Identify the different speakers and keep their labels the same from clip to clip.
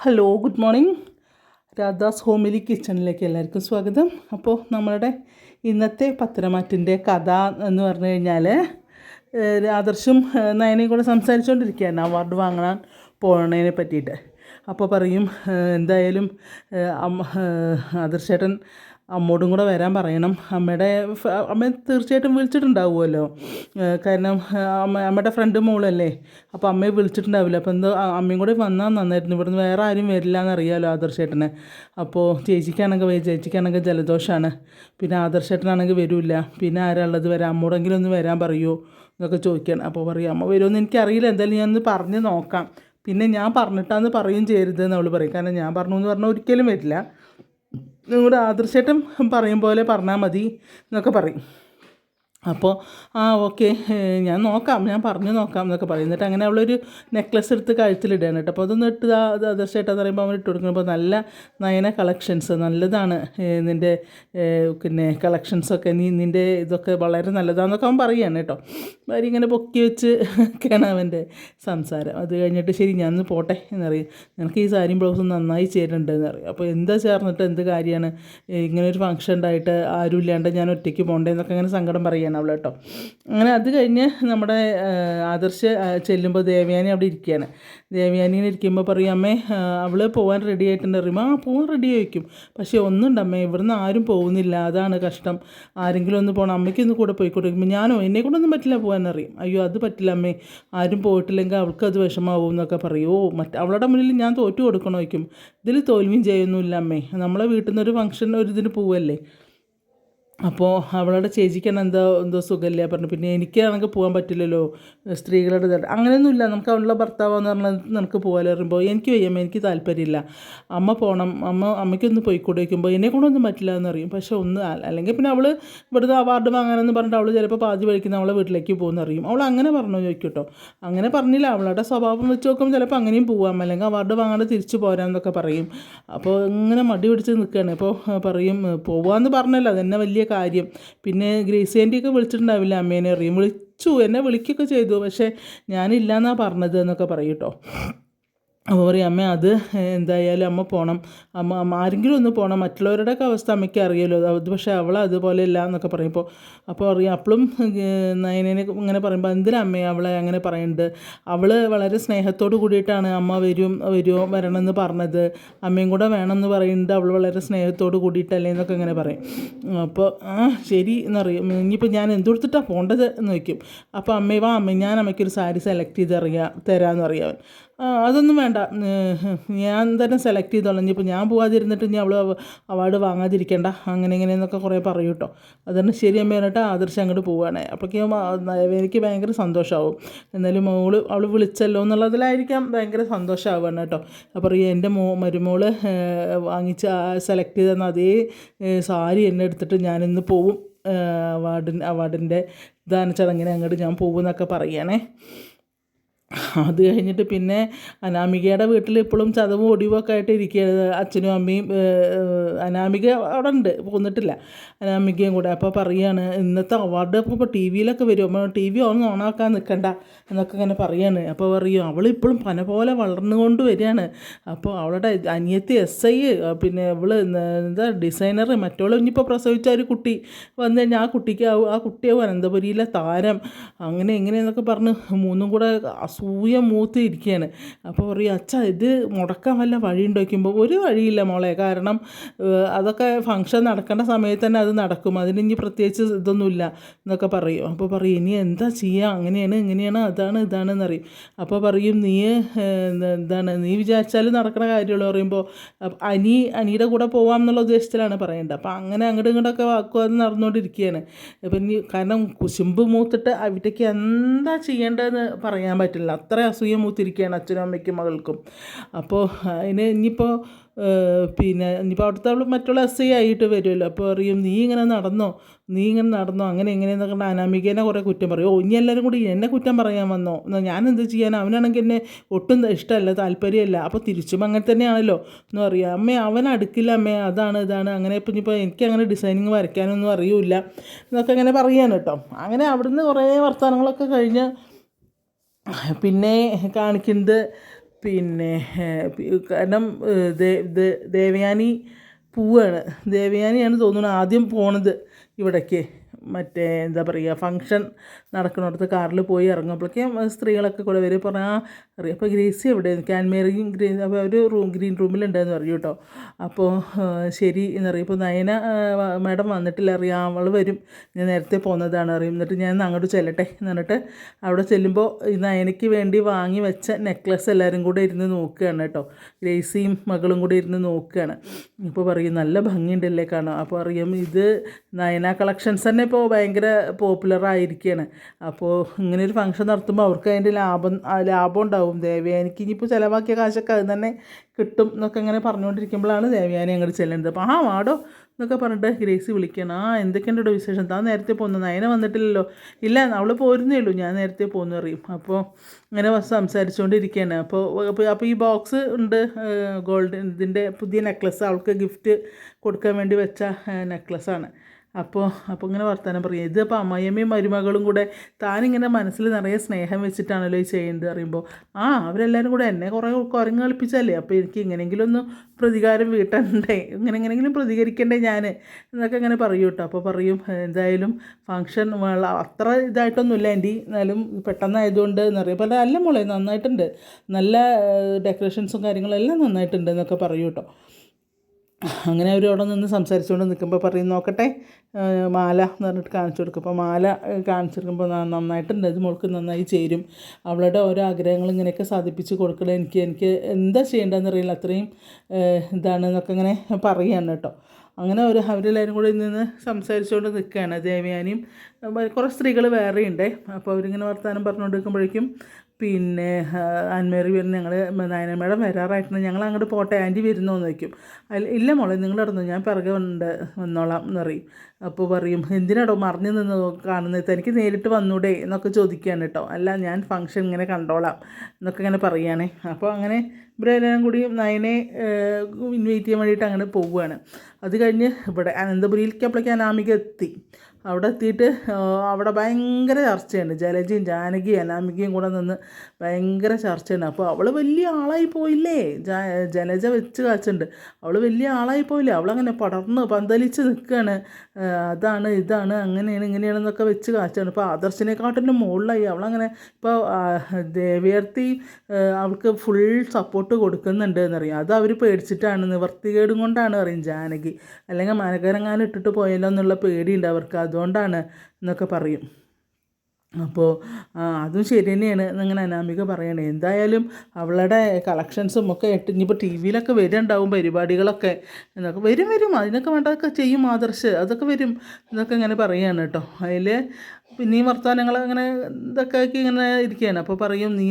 Speaker 1: Hello good morning Radha's homely കിച്ചണിലേക്ക് എല്ലാവർക്കും സ്വാഗതം. അപ്പോൾ നമ്മളുടെ ഇന്നത്തെ പത്രമാറ്റിന്റെ കഥ എന്ന് പറഞ്ഞു കഴിഞ്ഞാൽ ആദർശം നയനയും കൂടെ സംസാരിച്ചുകൊണ്ടിരിക്കുകയാണ് അവാർഡ് വാങ്ങാൻ പോണതിനെ പറ്റിയിട്ട്. അപ്പോൾ പറയും എന്തായാലും ആദർശേട്ടൻ അമ്മോടും കൂടെ വരാൻ പറയണം. അമ്മയുടെ അമ്മ തീർച്ചയായിട്ടും വിളിച്ചിട്ടുണ്ടാവുമല്ലോ. കാരണം അമ്മ അമ്മയുടെ ഫ്രണ്ട് മോളല്ലേ. അപ്പോൾ അമ്മയെ വിളിച്ചിട്ടുണ്ടാവില്ല. അപ്പോൾ എന്തോ അമ്മയും കൂടെ വന്നാൽ നന്നായിരുന്നു. ഇവിടുന്ന് വേറെ ആരും വരില്ല എന്നറിയാമല്ലോ ആദർശേട്ടനെ. അപ്പോൾ ചേച്ചിക്കാണെങ്കിൽ വരും ചേച്ചിക്കാണെങ്കിൽ ജലദോഷമാണ് പിന്നെ ആദർശേട്ടനാണെങ്കിൽ വരില്ല. പിന്നെ ആരാളുള്ളത് വരാം. അമ്മോടെങ്കിലും ഒന്ന് വരാൻ പറയുമോ എന്നൊക്കെ ചോദിക്കണം. അപ്പോൾ പറയും അമ്മ വരുമെന്ന് എനിക്കറിയില്ല. എന്തായാലും ഞാൻ ഒന്ന് പറഞ്ഞ് നോക്കാം. പിന്നെ ഞാൻ പറഞ്ഞിട്ടാന്ന് പറയും ചെയ്യരുത് എന്ന് അവൾ പറയും. കാരണം ഞാൻ പറഞ്ഞു എന്ന് പറഞ്ഞാൽ ഒരിക്കലും വരില്ല. നിങ്ങളുടെ ആദർശേട്ടൻ പറയും പോലെ പറഞ്ഞാൽ മതി എന്നൊക്കെ പറയും. അപ്പോൾ ആ ഓക്കെ ഞാൻ നോക്കാം ഞാൻ പറഞ്ഞു നോക്കാം എന്നൊക്കെ പറയും. എന്നിട്ട് അങ്ങനെ അവളൊരു നെക്ലസ് എടുത്ത് കഴുത്തിലിടുകയാണ് കേട്ടോ. അപ്പോൾ അതൊന്ന് ഇട്ട് ആദർശമായിട്ടെന്ന് പറയുമ്പോൾ അവൻ ഇട്ട് കൊടുക്കുമ്പോൾ നല്ല നയന കളക്ഷൻസ് നല്ലതാണ് നിന്റെ പിന്നെ കളക്ഷൻസൊക്കെ നീ നിന്റെ ഇതൊക്കെ വളരെ നല്ലതാണെന്നൊക്കെ അവൻ പറയുകയാണ് കേട്ടോ. ഭാര്യ ഇങ്ങനെ പൊക്കി വെച്ച് ഒക്കെയാണ് അവന്റെ സംസാരം. അത് കഴിഞ്ഞിട്ട് ശരി ഞാൻ പോട്ടെ എന്നറിയും. നിനക്ക് ഈ സാരിയും ബ്ലൗസും നന്നായി ചേരുന്നുണ്ട് എന്ന് പറയും അപ്പോൾ എന്താ ചേർന്നിട്ട് എന്ത് കാര്യമാണ്? ഇങ്ങനെ ഒരു ഫംഗ്ഷൻ ഉണ്ടായിട്ട് ആരും ഇല്ലാണ്ട് ഞാൻ ഒറ്റയ്ക്ക് പോകണ്ടേ എന്നൊക്കെ അങ്ങനെ സങ്കടം പറയുകയാണ്. അവൾ കേട്ടോ. അങ്ങനെ അത് കഴിഞ്ഞ് നമ്മുടെ ആദർശ് ചെല്ലുമ്പോൾ ദേവയാനി അവിടെ ഇരിക്കുകയാണ്. ദേവയാനിനെ ഇരിക്കുമ്പോൾ പറയും അമ്മേ അവൾ പോകാൻ റെഡി ആയിട്ടുണ്ട്. അറിയുമ്പോൾ ആ പോകാൻ റെഡി ആയിരിക്കും. പക്ഷേ ഒന്നുണ്ട് അമ്മേ ഇവിടുന്ന് ആരും പോകുന്നില്ല. അതാണ് കഷ്ടം. ആരെങ്കിലും ഒന്ന് പോകണം അമ്മയ്ക്ക് ഒന്ന് കൂടെ പോയിക്കൊണ്ടിരിക്കുമ്പോൾ ഞാനോ എന്നെ കൊണ്ടൊന്നും പറ്റില്ല പോകാൻ അറിയും. അയ്യോ അത് പറ്റില്ല അമ്മേ. ആരും പോയിട്ടില്ലെങ്കിൽ അവൾക്ക് അത് വിഷമാവും എന്നൊക്കെ പറയും. ഓ മറ്റ് അവളുടെ മുന്നിൽ ഞാൻ തോറ്റു കൊടുക്കണമായിരിക്കും ഇതിൽ തോൽവിയും ചെയ്യൊന്നുമില്ല അമ്മേ. നമ്മളെ വീട്ടിൽ നിന്ന് ഒരു ഫംഗ്ഷൻ ഒരു ഇതിന് പോവല്ലേ? അപ്പോൾ അവളുടെ ചേച്ചിക്കാണ് എന്തോ എന്തോ സുഖമില്ല പറഞ്ഞു. പിന്നെ എനിക്ക് എനിക്കാണെങ്കിൽ പോകാൻ പറ്റില്ലല്ലോ സ്ത്രീകളുടെ അങ്ങനെയൊന്നുമില്ല. നമുക്ക് അവളുടെ ഭർത്താവെന്ന് പറഞ്ഞാൽ നമുക്ക് പോകാൻ പറയുമ്പോൾ എനിക്ക് വയ്യമ്മ എനിക്ക് താല്പര്യമില്ല. അമ്മ പോകണം അമ്മ അമ്മയ്ക്കൊന്ന് പോയിക്കൂടെ വയ്ക്കുമ്പോൾ എന്നെ കൊണ്ടൊന്നും പറ്റില്ല എന്ന് പറയും. പക്ഷേ ഒന്ന് അല്ലെങ്കിൽ പിന്നെ അവൾ ഇവിടുത്തെ അവാർഡ് വാങ്ങാനെന്ന് പറഞ്ഞിട്ട് അവൾ ചിലപ്പോൾ പാതി വഴിക്കുന്ന അവളെ വീട്ടിലേക്ക് പോകുന്ന അറിയും. അവൾ അങ്ങനെ പറഞ്ഞു ചോദിക്കട്ടോ. അങ്ങനെ പറഞ്ഞില്ല. അവളുടെ സ്വഭാവം വെച്ച് നോക്കുമ്പോൾ ചിലപ്പോൾ അങ്ങനെയും പോവാം. അല്ലെങ്കിൽ അവാർഡ് വാങ്ങാണ്ട് തിരിച്ചു പോരാന്നൊക്കെ പറയും. അപ്പോൾ ഇങ്ങനെ മടി പിടിച്ച് നിൽക്കുകയാണ്. അപ്പോൾ പറയും പോവാന്ന് പറഞ്ഞല്ലോ. അതെന്നെ വലിയ കാര്യം. പിന്നെ ഗ്രേസി ആന്റിയൊക്കെ വിളിച്ചിട്ടുണ്ടാവില്ല. അമ്മേനെ അറിയും. വിളിച്ചു. എന്നെ വിളിക്കുകയൊക്കെ ചെയ്തു. പക്ഷേ ഞാനില്ല എന്നാണ് പറഞ്ഞത് എന്നൊക്കെ പറയും അപ്പോൾ പറയും അമ്മ അത് എന്തായാലും അമ്മ പോകണം അമ്മ അമ്മ ആരെങ്കിലും ഒന്ന് പോകണം മറ്റുള്ളവരുടെയൊക്കെ അവസ്ഥ അമ്മയ്ക്ക് അറിയാലോ. അത് പക്ഷേ അവൾ അതുപോലെ ഇല്ല എന്നൊക്കെ പറയുമ്പോൾ അപ്പോൾ അറിയാം. അപ്പോഴും നയനേനെ ഇങ്ങനെ പറയുമ്പോൾ എന്തിനാ അമ്മയെ അവളെ അങ്ങനെ പറയുന്നുണ്ട് അവൾ വളരെ സ്നേഹത്തോട് കൂടിയിട്ടാണ് അമ്മ വരും വരുമോ വരണമെന്ന് പറഞ്ഞത്. അമ്മയും കൂടെ വേണമെന്ന് പറയുന്നത് അവൾ വളരെ സ്നേഹത്തോട് കൂടിയിട്ടല്ലേ എന്നൊക്കെ ഇങ്ങനെ പറയും. അപ്പോൾ ആ ശരി എന്നറിയും. ഇനിയിപ്പോൾ ഞാൻ എന്തുകൊടുത്തിട്ടാണ് പോകേണ്ടത് എന്ന് വയ്ക്കും അപ്പോൾ അമ്മയെ വാ അമ്മ ഞാൻ അമ്മയ്ക്കൊരു സാരി സെലക്ട് ചെയ്ത് അറിയാം തരാമെന്ന് അറിയാം ആ, അതൊന്നും വേണ്ട. ഞാൻ തന്നെ സെലക്ട് ചെയ്തോളാം. ഇനിയിപ്പോൾ ഞാൻ പോകാതിരുന്നിട്ട് ഇനി അവൾ അവാർഡ് വാങ്ങാതിരിക്കേണ്ട. അങ്ങനെ ഇങ്ങനെയെന്നൊക്കെ കുറേ പറയും കേട്ടോ. അതുകൊണ്ട് ശരി അമ്മ പറഞ്ഞിട്ട് ആദർശം അങ്ങോട്ട് പോവുകയാണ് അപ്പോഴേക്കും എനിക്ക് ഭയങ്കര സന്തോഷമാവും എന്നാലും മോൾ അവൾ വിളിച്ചല്ലോ എന്നുള്ളതിലായിരിക്കാം ഭയങ്കര സന്തോഷമാവുകയാണ് കേട്ടോ. അപ്പോൾ ഈ എന്റെ മോ മരുമോൾ വാങ്ങിച്ച സെലക്ട് ചെയ്തെന്ന അതേ സാരി എന്നെ എടുത്തിട്ട് ഞാനിന്ന് പോവും. അവാർഡിൻ അവാർഡിന്റെ ദാന ചടങ്ങിന് അങ്ങോട്ട് ഞാൻ പോകുമെന്നൊക്കെ പറയുകയാണേ അത് കഴിഞ്ഞിട്ട് പിന്നെ അനാമികയുടെ വീട്ടിൽ ഇപ്പോഴും ചതവും ഒടിവൊക്കെ ആയിട്ട് ഇരിക്കുകയാണ്. അച്ഛനും അമ്മയും അനാമിക അവിടെ ഉണ്ട്. പോന്നിട്ടില്ല അനാമികയും കൂടെ. അപ്പോൾ പറയാണ് ഇന്നത്തെ അവാർഡ് ഇപ്പോൾ ടി വിയിലൊക്കെ വരും. അപ്പോൾ ടി വി ഒന്ന് ഓണാക്കാൻ നിൽക്കണ്ട എന്നൊക്കെ ഇങ്ങനെ പറയാണ്. അപ്പോൾ പറയും അവളിപ്പോഴും പന പോലെ വളർന്നുകൊണ്ട് വരികയാണ്. അപ്പോൾ അവളുടെ അനിയത്തി എസ് ഐ പിന്നെ അവൾ എന്താ ഡിസൈനർ മറ്റോളും ഇനിയിപ്പോൾ പ്രസവിച്ച ഒരു കുട്ടി വന്നു കഴിഞ്ഞാൽ ആ കുട്ടിക്ക് ആ- കുട്ടിയാവും അനന്തപുരിയിലെ താരം. അങ്ങനെ എങ്ങനെയെന്നൊക്കെ പറഞ്ഞ് മൂന്നും കൂടെ അസൂയ മൂത്ത് ഇരിക്കുകയാണ് അപ്പോൾ പറയും അച്ഛാ ഇത് മുടക്കാൻ വല്ല വഴി വയ്ക്കുമ്പോൾ ഒരു വഴിയില്ല മോളെ. കാരണം അതൊക്കെ ഫങ്ഷൻ നടക്കേണ്ട സമയത്ത് തന്നെ അത് നടക്കും. അതിന് ഇനി പ്രത്യേകിച്ച് ഇതൊന്നുമില്ല. എന്നൊക്കെ പറയും. അപ്പോൾ പറയും ഇനി എന്താ ചെയ്യുക അങ്ങനെയാണ് ഇങ്ങനെയാണ് അതാണ് ഇതാണ് എന്നറിയും അപ്പോൾ പറയും നീ എന്താണ് നീ വിചാരിച്ചാൽ നടക്കുന്ന കാര്യമുള്ളൂ പറയുമ്പോൾ അനി അനിയുടെ കൂടെ പോവാം എന്നുള്ള ഉദ്ദേശത്തിലാണ് പറയേണ്ടത്. അപ്പോൾ അങ്ങനെ അങ്ങോട്ടും ഇങ്ങോട്ടൊക്കെ വാക്കുവാദം നടന്നുകൊണ്ടിരിക്കുകയാണ് ഇനി കാരണം കുശുമ്പ് മൂത്തിട്ട് അവിടേക്ക് എന്താ ചെയ്യേണ്ടതെന്ന് പറയാൻ പറ്റില്ല. അത്ര അസൂയ മൂത്തിരിക്കുകയാണ് അച്ഛനും അമ്മയ്ക്കും മകൾക്കും. അപ്പോൾ അതിന് ഇനിയിപ്പോൾ പിന്നെ ഇനിയിപ്പോൾ അവിടുത്തെ അവൾ മറ്റുള്ള ആയിട്ട് വരുമല്ലോ. അപ്പോൾ പറയും നീ ഇങ്ങനെ നടന്നോ? നീ ഇങ്ങനെ നടന്നോ? അങ്ങനെ എങ്ങനെയെന്നൊക്കെ പറഞ്ഞാൽ അനാമികേനെ കുറേ കുറ്റം പറയും. ഓ ഇനി എല്ലാവരും കൂടി എന്നെ കുറ്റം പറയാൻ വന്നോ? എന്നാൽ ഞാൻ എന്ത് ചെയ്യാൻ അവനാണെങ്കിൽ എന്നെ ഒട്ടും ഇഷ്ടമല്ല താല്പര്യമല്ല. അപ്പോൾ തിരിച്ചും അങ്ങനെ തന്നെയാണല്ലോ. എന്ന് പറയുക അമ്മ അവൻ അടുക്കില്ല അമ്മേ. അതാണ് ഇതാണ്. അങ്ങനെ ഇപ്പം ഇനിയിപ്പോൾ എനിക്ക് അങ്ങനെ ഡിസൈനിങ് വരയ്ക്കാനൊന്നും അറിയില്ല. എന്നൊക്കെ അങ്ങനെ പറയാൻ കേട്ടോ. അങ്ങനെ അവിടുന്ന് കുറേ വർത്തമാനങ്ങളൊക്കെ കഴിഞ്ഞ് പിന്നെ കാണിക്കുന്നത് പിന്നെ കാരണം ദേവയാനി പൂവാണ്. ദേവയാനിയാണ് തോന്നുന്നു ആദ്യം പോണത് ഇവിടേക്ക്. മറ്റേ എന്താ പറയുക ഫങ്ഷൻ നടക്കുന്നിടത്ത് കാറിൽ പോയി ഇറങ്ങുമ്പോഴേക്കും സ്ത്രീകളൊക്കെ കൂടെ വരും. പറഞ്ഞാൽ അറിയാം. അപ്പോൾ ഗ്രേസി എവിടെ? ക്യാൻമേറിയും ഗ്രീൻ അപ്പോൾ ഒരു റൂം ഗ്രീൻ റൂമിലുണ്ടെന്ന് പറയും കേട്ടോ. അപ്പോൾ ശരി എന്നറിയും. ഇപ്പോൾ നയന മാഡം വന്നിട്ടില്ല. അറിയാം അവൾ വരും. ഞാൻ നേരത്തെ പോകുന്നതാണ് അറിയും. എന്നിട്ട് ഞാൻ അങ്ങോട്ട് ചെല്ലട്ടെ എന്ന് പറഞ്ഞിട്ട് അവിടെ ചെല്ലുമ്പോൾ നയനയ്ക്ക് വേണ്ടി വാങ്ങി വെച്ച നെക്ലസ് എല്ലാവരും കൂടെ ഇരുന്ന് നോക്കുകയാണ് കേട്ടോ. ഗ്രേസിയും മകളും കൂടെ ഇരുന്ന് നോക്കുകയാണ്. ഇപ്പോൾ പറയും നല്ല ഭംഗിയുണ്ടല്ലേ കാണാം അപ്പോൾ അറിയാം ഇത് നയന കളക്ഷൻസ് തന്നെ ഇപ്പോൾ ഭയങ്കര പോപ്പുലർ ആയിരിക്കുകയാണ് അപ്പോൾ ഇങ്ങനെ ഒരു ഫംഗ്ഷൻ നടത്തുമ്പോൾ അവർക്ക് അതിന്റെ ലാഭം ലാഭം ഉണ്ടാവും. ദേവയാനിക്ക് ഇനിയിപ്പോൾ ചിലവാക്കിയ കാശൊക്കെ അത് തന്നെ കിട്ടും എന്നൊക്കെ ഇങ്ങനെ പറഞ്ഞുകൊണ്ടിരിക്കുമ്പോഴാണ് ദേവയാനി അങ്ങോട്ട് ചെല്ലേണ്ടത്. അപ്പോൾ ആ വാടോ എന്നൊക്കെ പറഞ്ഞിട്ട് ഗ്രേസി വിളിക്കണം. ആ എന്തൊക്കെയുണ്ടോ വിശേഷം? താൻ നേരത്തെ പോന്നു. നയന വന്നിട്ടില്ലല്ലോ. ഇല്ല അവൾ പോരുന്നേ ഉള്ളൂ. ഞാൻ നേരത്തെ പോന്നു അറിയും അപ്പോൾ ഇങ്ങനെ സംസാരിച്ചുകൊണ്ടിരിക്കുകയാണ് അപ്പോൾ അപ്പോൾ ഈ ബോക്സ് ഉണ്ട് ഗോൾഡ് ഇതിന്റെ പുതിയ നെക്ലസ് അവൾക്ക് ഗിഫ്റ്റ് കൊടുക്കാൻ വേണ്ടി വെച്ച നെക്ലസ്സാണ് അപ്പോൾ അപ്പോൾ ഇങ്ങനെ വർത്തമാനം പറയും. ഇത് അമ്മയമ്മയും മരുമകളും കൂടെ താനിങ്ങനെ മനസ്സിൽ നിറയെ സ്നേഹം വെച്ചിട്ടാണല്ലോ ഈ ചെയ്യുന്നത് പറയുമ്പോൾ ആ അവരെല്ലാവരും കൂടെ എന്നെ കുറേ കുരങ്ങ് കളിപ്പിച്ചല്ലേ? അപ്പോൾ എനിക്ക് ഇങ്ങനെയെങ്കിലും ഒന്ന് പ്രതികാരം വീട്ടണ്ടേ? ഇങ്ങനെ എങ്ങനെയെങ്കിലും പ്രതികരിക്കണ്ടേ ഞാൻ എന്നൊക്കെ ഇങ്ങനെ പറയും കേട്ടോ. അപ്പോൾ പറയും എന്തായാലും ഫങ്ഷൻ അത്ര ഇതായിട്ടൊന്നുമില്ല എന്റെ എന്നാലും പെട്ടെന്നായതുകൊണ്ട് എന്നറിയാം പല അല്ല മോളെ നന്നായിട്ടുണ്ട്. നല്ല ഡെക്കറേഷൻസും കാര്യങ്ങളും എല്ലാം നന്നായിട്ടുണ്ട് എന്നൊക്കെ പറയും കേട്ടോ. അങ്ങനെ അവർ അവിടെ നിന്ന് സംസാരിച്ചുകൊണ്ട് നിൽക്കുമ്പോൾ പറയും നോക്കട്ടെ മാല എന്ന് പറഞ്ഞിട്ട് കാണിച്ചു കൊടുക്കും. അപ്പോൾ മാല കാണിച്ചു കൊടുക്കുമ്പോൾ നന്നായിട്ടുണ്ട്. ഇത് മോൾക്ക് നന്നായി ചേരും. അവളുടെ ഓരോ ആഗ്രഹങ്ങൾ ഇങ്ങനെയൊക്കെ സാധിപ്പിച്ച് കൊടുക്കണം. എനിക്ക് എനിക്ക് എന്താ ചെയ്യേണ്ടതെന്ന് അറിയില്ല. അത്രയും ഇതാണ് ഇതാണെന്നൊക്കെ ഇങ്ങനെ പറയുകയാണ് കേട്ടോ. അങ്ങനെ ഒരു അവരെല്ലാവരും കൂടി നിന്ന് സംസാരിച്ചുകൊണ്ട് നിൽക്കുകയാണ്. ദേവയാനിയും കുറേ സ്ത്രീകൾ വേറെയുണ്ട്. അപ്പോൾ അവരിങ്ങനെ വർത്തമാനം പറഞ്ഞുകൊണ്ട് നിൽക്കുമ്പോഴേക്കും പിന്നെ അന്മേറി വരുന്ന ഞങ്ങൾ നയന മേഡം വരാറായിട്ടുണ്ട്. ഞങ്ങൾ അങ്ങോട്ട് പോട്ടെ ആന്റി വരുന്നു എന്ന് വയ്ക്കും അല്ല ഇല്ല മോളെ നിങ്ങൾ ഇടന്നു ഞാൻ പിറകെ ഉണ്ട് വന്നോളാം എന്ന് പറയും. അപ്പോൾ പറയും എന്തിനാടോ മറിഞ്ഞു നിന്ന് കാണുന്നത്? തനിക്ക് നേരിട്ട് വന്നൂടെ എന്നൊക്കെ ചോദിക്കുകയാണ് കേട്ടോ. അല്ല ഞാൻ ഫംഗ്ഷൻ ഇങ്ങനെ കണ്ടോളാം എന്നൊക്കെ ഇങ്ങനെ പറയുകയാണേ അപ്പോൾ അങ്ങനെ ഇവരെല്ലാം കൂടി നയനെ ഇൻവൈറ്റ് ചെയ്യാൻ വേണ്ടിയിട്ട് അങ്ങനെ പോവുകയാണ്. അത് കഴിഞ്ഞ് ഇവിടെ അനന്തപുരിയിലേക്ക് അപ്പോഴേക്ക് അനാമിക എത്തി. അവിടെ എത്തിയിട്ട് അവിടെ ഭയങ്കര ചർച്ചയുണ്ട് ജലജയും ജാനകിയും അനാമികയും കൂടെ നിന്ന് ഭയങ്കര ചർച്ചയുണ്ട് അപ്പോൾ അവൾ വലിയ ആളായി പോയില്ലേ? ജലജ വെച്ച് കാച്ചുണ്ട്. അവൾ വലിയ ആളായി പോയില്ലേ? അവളങ്ങനെ പടർന്ന് പന്തലിച്ച് നിൽക്കുകയാണ് അതാണ് ഇതാണ് അങ്ങനെയാണ് ഇങ്ങനെയാണെന്നൊക്കെ വെച്ച് കാച്ചാണ്. ഇപ്പോൾ ആദർശിനെക്കാട്ടിലും മുകളിലായി. അവളങ്ങനെ ഇപ്പോൾ ദേവിയർത്തി അവൾക്ക് ഫുൾ സപ്പോർട്ട് കൊടുക്കുന്നുണ്ട് എന്നറിയാം. അത് അവർ പേടിച്ചിട്ടാണ് നിവർത്തികേടും കൊണ്ടാണ് അറിയും ജാനകി. അല്ലെങ്കിൽ മനകരങ്ങാനും ഇട്ടിട്ട് പോയല്ലോ എന്നുള്ള പേടിയുണ്ട് അവർക്ക്. അതുകൊണ്ടാണ് എന്നൊക്കെ പറയും. അപ്പോൾ അതും ശരി തന്നെയാണ്. എന്നിങ്ങനെ അനാമിക പറയണേ. എന്തായാലും അവളുടെ കളക്ഷൻസും ഒക്കെ ഇട്ട് ഇനിയിപ്പോൾ ടി വിയിലൊക്കെ വരുന്നുണ്ടാവും പരിപാടികളൊക്കെ. എന്നൊക്കെ വരും വരും. അതിനൊക്കെ വേണ്ടതൊക്കെ ചെയ്യും ആദർശ്. അതൊക്കെ വരും. എന്നൊക്കെ ഇങ്ങനെ പറയുകയാണ് കേട്ടോ. അതിൽ പിന്നെയും വർത്തമാനങ്ങൾ അങ്ങനെ ഇതൊക്കെ ആക്കി ഇങ്ങനെ ഇരിക്കുകയാണ്. അപ്പോൾ പറയും നീ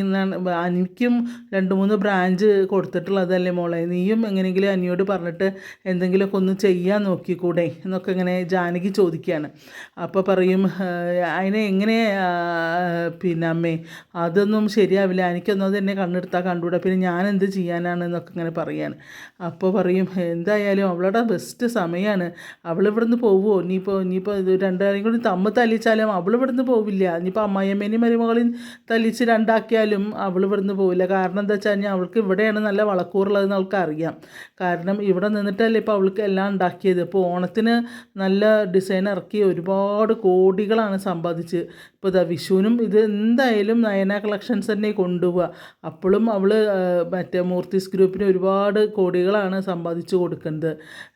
Speaker 1: അനിക്കും രണ്ട് മൂന്ന് ബ്രാഞ്ച് കൊടുത്തിട്ടുള്ളതല്ലേ മോളെ. നീയും എങ്ങനെയെങ്കിലും അനിയോട് പറഞ്ഞിട്ട് എന്തെങ്കിലുമൊക്കെ ഒന്ന് ചെയ്യാൻ നോക്കിക്കൂടെ? എന്നൊക്കെ ഇങ്ങനെ ജാനകി ചോദിക്കുകയാണ്. അപ്പോൾ പറയും "ഏഹ്, അതിനെ എങ്ങനെ പിന്നെ അമ്മേ അതൊന്നും ശരിയാവില്ല. എനിക്കൊന്നും അത് എന്നെ കണ്ണെടുത്താൽ കണ്ടുകൂടാ പിന്നെ ഞാൻ എന്ത് ചെയ്യാനാണ്? എന്നൊക്കെ ഇങ്ങനെ പറയാണ്. അപ്പോൾ പറയും എന്തായാലും അവളുടെ ബെസ്റ്റ് സമയമാണ് അവൾ ഇവിടുന്ന് പോവുമോ ഇനിയിപ്പോൾ ഇനിയിപ്പോൾ രണ്ടാരും കൂടി തമ്മിൽ തല്ലിച്ചാലും അവൾ ഇവിടുന്ന് പോവില്ല. ഇനിയിപ്പോൾ അമ്മായിയമ്മേനെയും മരുമകളെയും തല്ലിച്ച് രണ്ടാക്കിയാലും അവൾ ഇവിടുന്ന് പോവില്ല. കാരണം എന്താ വെച്ചാൽ കഴിഞ്ഞാൽ അവൾക്ക് ഇവിടെയാണ് നല്ല വളക്കൂറുള്ളതെന്ന് അവൾക്ക് അറിയാം കാരണം ഇവിടെ നിന്നിട്ടല്ലേ ഇപ്പോൾ അവൾക്ക് എല്ലാം ഉണ്ടാക്കിയത്. ഇപ്പോൾ ഓണത്തിന് നല്ല ഡിസൈൻ ഇറക്കി ഒരുപാട് കോടികളാണ് സമ്പാദിച്ച്. ഇപ്പോൾ ഇതാ വിഷുവിനും ഇത് എന്തായാലും നയന കളക്ഷൻസ് തന്നെ കൊണ്ടുപോവുക അപ്പോഴും അവൾ മറ്റേ മൂർത്തീസ് ഗ്രൂപ്പിന് ഒരുപാട് കോടികളാണ് സമ്പാദിച്ച് കൊടുക്കുന്നത്.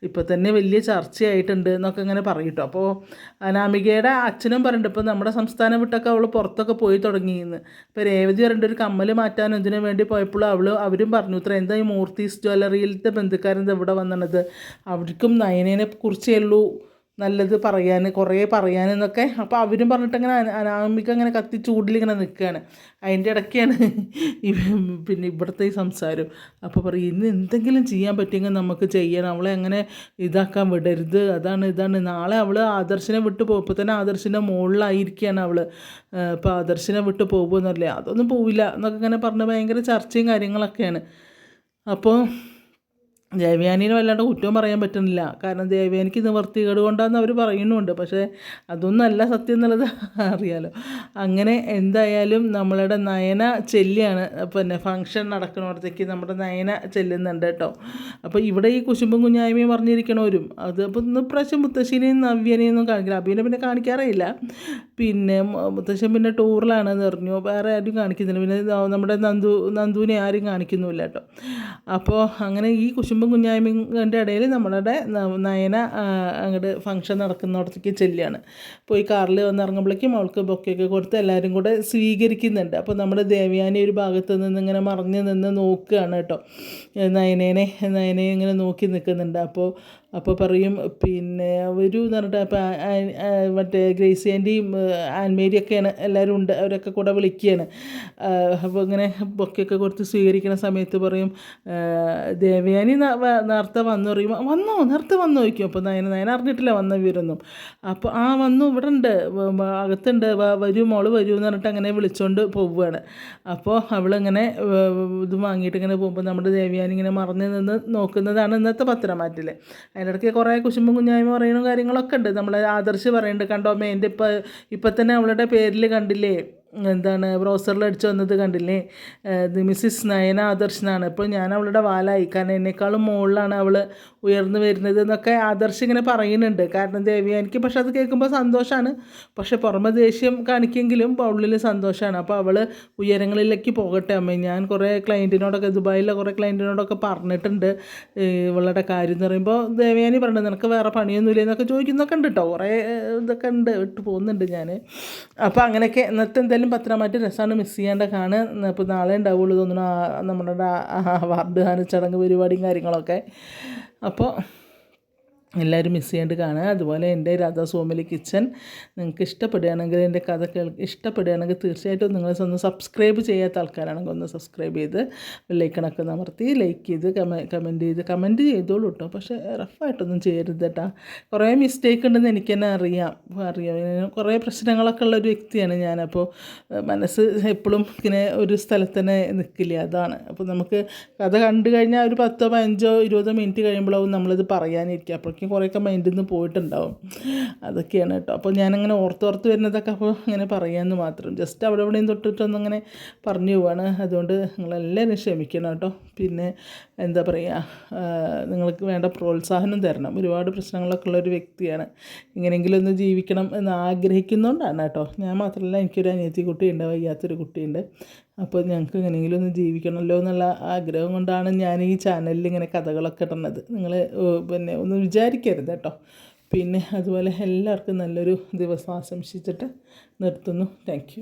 Speaker 1: ഇപ്പോൾ തന്നെ വലിയ ചർച്ചയായിട്ടുണ്ട് എന്നൊക്കെ ഇങ്ങനെ പറയും അപ്പോൾ അനാമികയുടെ അച്ഛനും പറഞ്ഞിട്ട് ഇപ്പോൾ നമ്മുടെ സംസ്ഥാനം വിട്ടൊക്കെ അവൾ പുറത്തൊക്കെ പോയി തുടങ്ങിയെന്ന്. അപ്പോൾ രേവതി പറഞ്ഞിട്ട് ഒരു കമ്മൽ മാറ്റാൻ ഇതിനു വേണ്ടി പോയപ്പോൾ അവൾ അവരും പറഞ്ഞു ഇത്ര എന്താ ഈ മൂർത്തീസ് ജ്വല്ലറിയിലത്തെ ബന്ധുക്കാരെന്താ ഇവിടെ വന്നത് അവർക്കും നയനേനെ കുറിച്ചേ ഉള്ളൂ. നല്ലത് പറയാൻ കുറേ പറയാനെന്നൊക്കെ അപ്പോൾ അവരും പറഞ്ഞിട്ട് അങ്ങനെ അന- അനാമിക അങ്ങനെ കത്തി ചൂടിലിങ്ങനെ നിൽക്കുകയാണ് അതിന്റെ ഇടയ്ക്കാണ് പിന്നെ ഇവിടുത്തെ ഈ സംസാരം. അപ്പോൾ പറയും ഇന്ന് എന്തെങ്കിലും ചെയ്യാൻ പറ്റുമെങ്കിൽ നമുക്ക് ചെയ്യണം അവളെ അങ്ങനെ ഇതാക്കാൻ വിടരുത്. അതാണ് ഇതാണ്. നാളെ അവൾ ആദർശനെ വിട്ട് പോകും. ഇപ്പോൾ തന്നെ ആദർശിന്റെ മുകളിലായിരിക്കുകയാണ് അവൾ ഇപ്പോൾ ആദർശനെ വിട്ട് പോകുമെന്നല്ലേ. അതൊന്നും പോവില്ല എന്നൊക്കെ ഇങ്ങനെ പറഞ്ഞ് ഭയങ്കര ചർച്ചയും കാര്യങ്ങളൊക്കെയാണ്. അപ്പോൾ ദേവയാനീനെ വല്ലാണ്ട് കുറ്റവും പറയാൻ പറ്റുന്നില്ല. കാരണം ദേവയാനിക്ക് നിവർത്തികേട് കൊണ്ടാന്ന് അവർ പറയുന്നുണ്ട്. പക്ഷേ അതൊന്നല്ല സത്യം എന്നുള്ളത് അറിയാലോ. അങ്ങനെ എന്തായാലും നമ്മളുടെ നയന ചെല്ലിയാണ്. പിന്നെ ഫങ്ഷൻ നടക്കുന്നിടത്തേക്ക് നമ്മുടെ നയന ചെല്ലുന്നുണ്ട് കേട്ടോ. അപ്പോൾ ഇവിടെ ഈ കുശുമ്പും കുഞ്ഞായ്മയും പറഞ്ഞിരിക്കണവരും. അത് അപ്പോൾ ഇന്ന് പ്രാവശ്യം മുത്തശ്ശിനെയും നവ്യനെയും ഒന്നും കാണിക്കില്ല. അഭിനെ പിന്നെ കാണിക്കാറേയില്ല പിന്നെ മുത്തശ്ശൻ പിന്നെ ടൂറിലാണെന്ന് പറഞ്ഞു. വേറെ ആരും കാണിക്കുന്നില്ല. പിന്നെ നമ്മുടെ നന്ദു നന്ദുവിനെ ആരും കാണിക്കുന്നുമില്ല കേട്ടോ. അപ്പോൾ അങ്ങനെ ഈ കുശുമ്പും കുഞ്ഞായ്മന്റെ ഇടയിൽ നമ്മളുടെ നയന അങ്ങോട്ട് ഫംഗ്ഷൻ നടക്കുന്നിടത്തേക്ക് ചെല്ലുകയാണ്. പോയി കാറിൽ വന്ന് ഇറങ്ങുമ്പോഴേക്കും അവൾക്ക് ബൊക്കെയൊക്കെ കൊടുത്ത് എല്ലാവരും കൂടെ സ്വീകരിക്കുന്നുണ്ട്. അപ്പോൾ നമ്മുടെ ദേവയാനി ഒരു ഭാഗത്ത് നിന്ന് ഇങ്ങനെ മറിഞ്ഞ് നിന്ന് നോക്കുകയാണ് കേട്ടോ. നയനേനെ നയനെ ഇങ്ങനെ നോക്കി നിൽക്കുന്നുണ്ട്. അപ്പോൾ അപ്പോൾ പറയും പിന്നെ വരൂ എന്ന് പറഞ്ഞിട്ട് അപ്പോൾ മറ്റേ ഗ്രേസി ആന്റിയും ആൻമേരിയൊക്കെയാണ് എല്ലാവരും ഉണ്ട് അവരൊക്കെ കൂടെ വിളിക്കുകയാണ് അപ്പോൾ ഇങ്ങനെ ബൊക്കെയൊക്കെ കൊടുത്ത് സ്വീകരിക്കുന്ന സമയത്ത് പറയും ദേവയാനി നേരത്തെ വന്നു. പറയും വന്നോ? നേരത്തെ വന്നു? ചോദിക്കും. അപ്പോൾ നയന നയന അറിഞ്ഞിട്ടില്ല വന്ന വിവരൊന്നും. അപ്പോൾ ആ വന്നു. ഇവിടെ ഉണ്ട് അകത്തുണ്ട്. വരൂ മോൾ വരൂ എന്ന് പറഞ്ഞിട്ട് അങ്ങനെ വിളിച്ചുകൊണ്ട് പോവുകയാണ് അപ്പോൾ അവളിങ്ങനെ ഇത് വാങ്ങിയിട്ട് ഇങ്ങനെ പോകുമ്പോൾ നമ്മുടെ ദേവയാനി ഇങ്ങനെ മറഞ്ഞു നിന്ന് നോക്കുന്നതാണ് ഇന്നത്തെ പത്രമാറ്റിൽ അതിന്റെ ഇടയ്ക്ക് കുറേ കുശുമ്പും കുഞ്ഞായ്മ പറയുന്ന കാര്യങ്ങളൊക്കെ ഉണ്ട്. നമ്മളെ ആദർശ് പറയുന്നുണ്ട് കണ്ടോ എന്റെ ഇപ്പം ഇപ്പം തന്നെ അവളുടെ പേരിൽ കണ്ടില്ലേ എന്താണ് ബ്രൗസറിൽ അടിച്ചു വന്നത് കണ്ടില്ലേ ഇത് മിസ്സിസ് നയന ആദർശ് എന്നാണ്. ഇപ്പോൾ ഞാൻ അവളുടെ വാലായി. കാരണം എന്നെക്കാളും മുകളിലാണ് അവൾ ഉയർന്നു വരുന്നത് എന്നൊക്കെ ആദർശ് ഇങ്ങനെ പറയുന്നുണ്ട്. കാരണം ദേവി എനിക്ക് പക്ഷെ അത് കേൾക്കുമ്പോൾ സന്തോഷമാണ് പക്ഷെ പുറമെ ദേഷ്യം കാണിക്കെങ്കിലും ഉള്ളിൽ സന്തോഷമാണ് അപ്പോൾ അവൾ ഉയരങ്ങളിലേക്ക് പോകട്ടെ അമ്മ. ഞാൻ കുറേ ക്ലയന്റിനോടൊക്കെ ദുബായിലെ കുറേ ക്ലയന്റിനോടൊക്കെ പറഞ്ഞിട്ടുണ്ട്. ഇവളുടെ കാര്യം എന്ന് പറയുമ്പോൾ ദേവയാനി പറഞ്ഞു നിനക്ക് വേറെ പണിയൊന്നുമില്ല എന്നൊക്കെ ചോദിക്കുന്നൊക്കെ ഉണ്ട് കേട്ടോ. കുറേ ഇതൊക്കെ ഉണ്ട്. ഇട്ട് പോകുന്നുണ്ട് ഞാൻ അപ്പോൾ അങ്ങനെയൊക്കെ ഇന്നത്തെ എന്തായാലും പത്രമായിട്ട് രസമാണ്. മിസ് ചെയ്യാണ്ട് കാണുക. അപ്പോൾ നാളെ ഉണ്ടാവുള്ളൂ തോന്നുന്നു നമ്മുടെ അവാർഡ് ദാന ചടങ്ങ് പരിപാടിയും കാര്യങ്ങളൊക്കെ. അപ്പോൾ എല്ലാവരും മിസ് ചെയ്യാണ്ട് കാണുക. അതുപോലെ എന്റെ രാധാ സോമലി കിച്ചൻ നിങ്ങൾക്ക് ഇഷ്ടപ്പെടുകയാണെങ്കിൽ എന്റെ കഥ കേൾ ഇഷ്ടപ്പെടുകയാണെങ്കിൽ തീർച്ചയായിട്ടും നിങ്ങൾ ഒന്ന് സബ്സ്ക്രൈബ് ചെയ്യാത്ത ആൾക്കാരാണെങ്കിൽ ഒന്ന് സബ്സ്ക്രൈബ് ചെയ്ത് ബെല്ലൈക്കണൊക്കെ അമർത്തി ലൈക്ക് ചെയ്ത് കമ കമന്റ് ചെയ്ത് കമന്റ് ചെയ്തോളൂ കേട്ടോ പക്ഷേ റഫായിട്ടൊന്നും ചെയ്യരുത് കേട്ടോ കുറേ മിസ്റ്റേക്ക് ഉണ്ടെന്ന് എനിക്ക് തന്നെ അറിയാം. അറിയാം. കുറേ പ്രശ്നങ്ങളൊക്കെ ഉള്ള ഒരു വ്യക്തിയാണ് ഞാനപ്പോൾ അപ്പോൾ മനസ്സ് എപ്പോഴും ഇങ്ങനെ ഒരു സ്ഥലത്ത് തന്നെ നിൽക്കില്ല അതാണ്. അപ്പോൾ നമുക്ക് കഥ കണ്ടു കഴിഞ്ഞാൽ ഒരു പത്തോ പതിനഞ്ചോ ഇരുപതോ മിനിറ്റ് കഴിയുമ്പോഴാവും നമ്മളിത് പറയാനിരിക്കുക. അപ്പോഴേക്കും കുറേയൊക്കെ മൈൻഡിൽ നിന്ന് പോയിട്ടുണ്ടാവും. അതൊക്കെയാണ് കേട്ടോ. അപ്പോൾ ഞാനങ്ങനെ ഓർത്തോർത്ത് വരുന്നതൊക്കെ അപ്പോൾ അങ്ങനെ പറയാമെന്ന് മാത്രം. ജസ്റ്റ് അവിടെ ഇവിടെയും തൊട്ടിട്ടൊന്നങ്ങനെ പറഞ്ഞു പോവാണ്. അതുകൊണ്ട് നിങ്ങളെല്ലാവരും ക്ഷമിക്കണം കേട്ടോ. പിന്നെ എന്താ പറയുക നിങ്ങൾക്ക് വേണ്ട പ്രോത്സാഹനം തരണം. ഒരുപാട് പ്രശ്നങ്ങളൊക്കെ ഉള്ള ഒരു വ്യക്തിയാണ്. ഇങ്ങനെയെങ്കിലും ഒന്ന് ജീവിക്കണം എന്ന് ആഗ്രഹിക്കുന്നതുകൊണ്ടാണ് കേട്ടോ. ഞാൻ മാത്രമല്ല എനിക്കൊരു അനിയത്തി കുട്ടിയുണ്ട് വയ്യാത്തൊരു കുട്ടിയുണ്ട്. അപ്പോൾ ഞങ്ങൾക്ക് എങ്ങനെയെങ്കിലും ഒന്ന് ജീവിക്കണമല്ലോ എന്നുള്ള ആഗ്രഹം കൊണ്ടാണ് ഞാൻ ഈ ചാനലിൽ ഇങ്ങനെ കഥകളൊക്കെ ഇടുന്നത്. നിങ്ങൾ പിന്നെ ഒന്ന് വിചാരിക്കരുത് കേട്ടോ. പിന്നെ അതുപോലെ എല്ലാവർക്കും നല്ലൊരു ദിവസം ആശംസിച്ചിട്ട് നിർത്തുന്നു. താങ്ക്